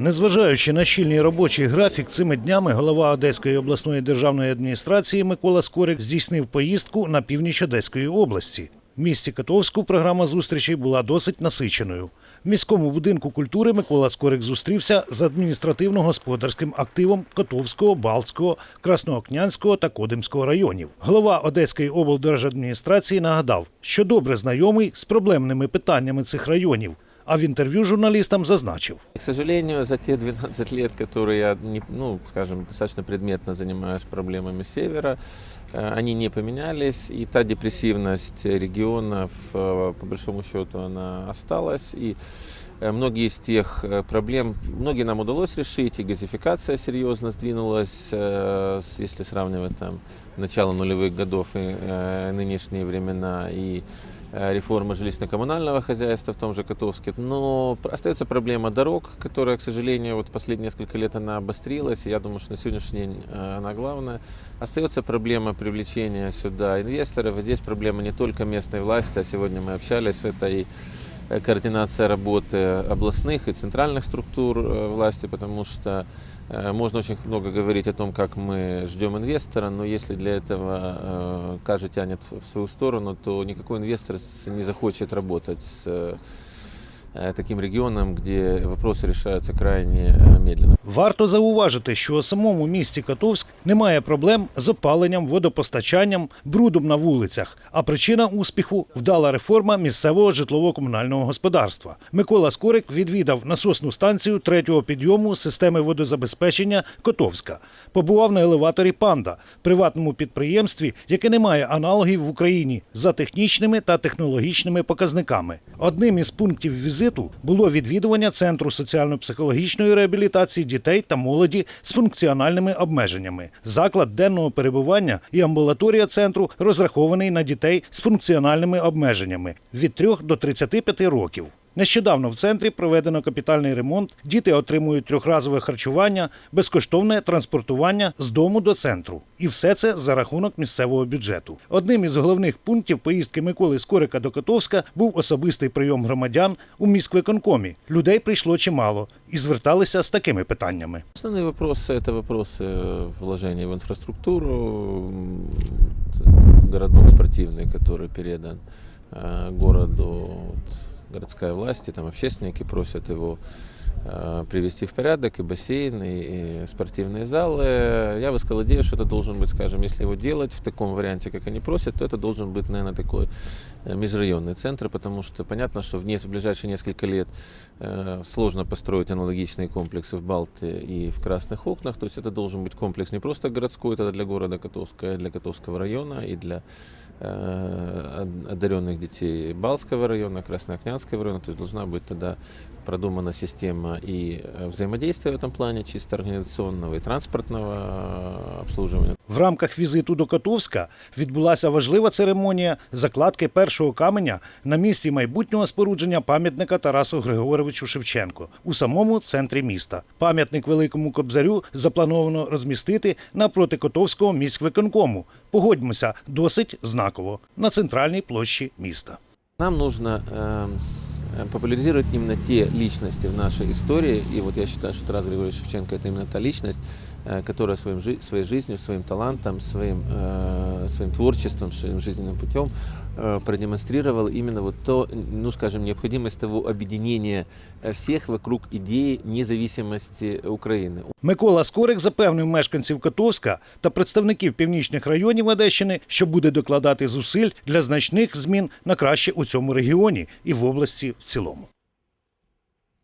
Незважаючи на щільний робочий графік, цими днями голова Одеської обласної державної адміністрації Микола Скорик здійснив поїздку на північ Одеської області. В місті Котовську програма зустрічей була досить насиченою. В міському будинку культури Микола Скорик зустрівся з адміністративно-господарським активом Котовського, Балтського, Красноокнянського та Кодимського районів. Голова Одеської облдержадміністрації нагадав, що добре знайомий з проблемними питаннями цих районів А в інтерв'ю журналістам зазначив. К сожалению, за те 12 лет, которые я, не- ну, скажем, достаточно предметно занимаюсь проблемами Севера, э, они не поменялись, и та депрессивность регионов, э, по большому счету, она осталась, и э, многие из тех э, проблем, многие нам удалось решить, и газификация серьезно сдвинулась, э, с- если сравнивать там начало нулевых годов и э, нынешние времена, и э, реформа жилищно-коммунального хозяйства в том же Котовске. Но пр- остается проблема дорог, которая, к сожалению, вот последние несколько лет она обострилась. И я думаю, что на сегодняшний день э, она главная. Остается проблема привлечения сюда инвесторов. И здесь проблема не только местной власти, а сегодня мы общались, это и э, координация работы областных и центральных структур э, власти, потому что э, можно очень много говорить о том, как мы ждем инвестора, но если для этого э, каждый тянет в свою сторону, то никакой инвестор с- не захочет работать с э, э, таким регионом, где вопросы решаются крайне э, медленно. Варто зауважити, що у самому місті Котовськ немає проблем з опаленням, водопостачанням, брудом на вулицях. А причина успіху вдала реформа місцевого житлово-комунального господарства. Микола Скорик відвідав насосну станцію третього підйому системи водозабезпечення Котовська. Побував на елеваторі Панда, приватному підприємстві, яке не має аналогів в Україні за технічними та технологічними показниками. Одним із пунктів візиту було відвідування центру соціально-психологічної реабілітації дітей та молоді з функціональними обмеженнями. Заклад денного перебування і амбулаторія центру розрахований на дітей з функціональними обмеженнями від 3 до 35 років. Нещодавно в центрі проведено капітальний ремонт. Діти отримують трьохразове харчування, безкоштовне транспортування з дому до центру. І все це за рахунок місцевого бюджету. Одним із головних пунктів поїздки Миколи Скорика до Котовська був особистий прийом громадян у міськвиконкомі. Людей прийшло чимало і зверталися з такими питаннями. Основные вопросы – это вопросы вложения в инфраструктуру, м, городок спортивный, который передан э, городу, вот, Городская власть, и там общественники просят его э, привести в порядок и бассейн, и, и спортивные залы. Я высказал идею, что это должен быть, скажем, если его делать в таком варианте, как они просят, то это должен быть, наверное, такой э, межрайонный центр, потому что понятно, что в, в ближайшие несколько лет э, сложно построить аналогичные комплексы в Балте и в Красных Окнах. То есть это должен быть комплекс не просто городской, это для города Котовска, для Котовского района и для од- одаренных детей Балтского района, Красноокнянского района. То есть должна быть тогда продумана система и э, взаимодействия в этом плане, чисто организационного и транспортного э, обслуживания. В рамках візиту до Котовська відбулася важлива церемонія закладки першого каменя на місці майбутнього спорудження пам'ятника Тарасу Григоровичу Шевченко у самому центрі міста. Пам'ятник Великому Кобзарю заплановано розмістити напроти Котовського міськвиконкому. Погодьмося, досить знаково на центральній площі міста. Нам нужно э, э, популяризировать именно те личности в нашей истории. И вот я считаю, что Тарас Григорьевич Шевченко это именно та личность, э, которая своим, жи- своей жизнью, своим талантом, своим, э, своим творчеством, своим жизненным путем э, продемонстрировал именно вот то, ну скажем, необходимость того объединения э, всех вокруг идеи независимости Украины. Микола Скорик запевнив мешканців Котовська та представників північних районів Одещини, що буде докладати зусиль для значних змін на краще у цьому регіоні і в області в цілому.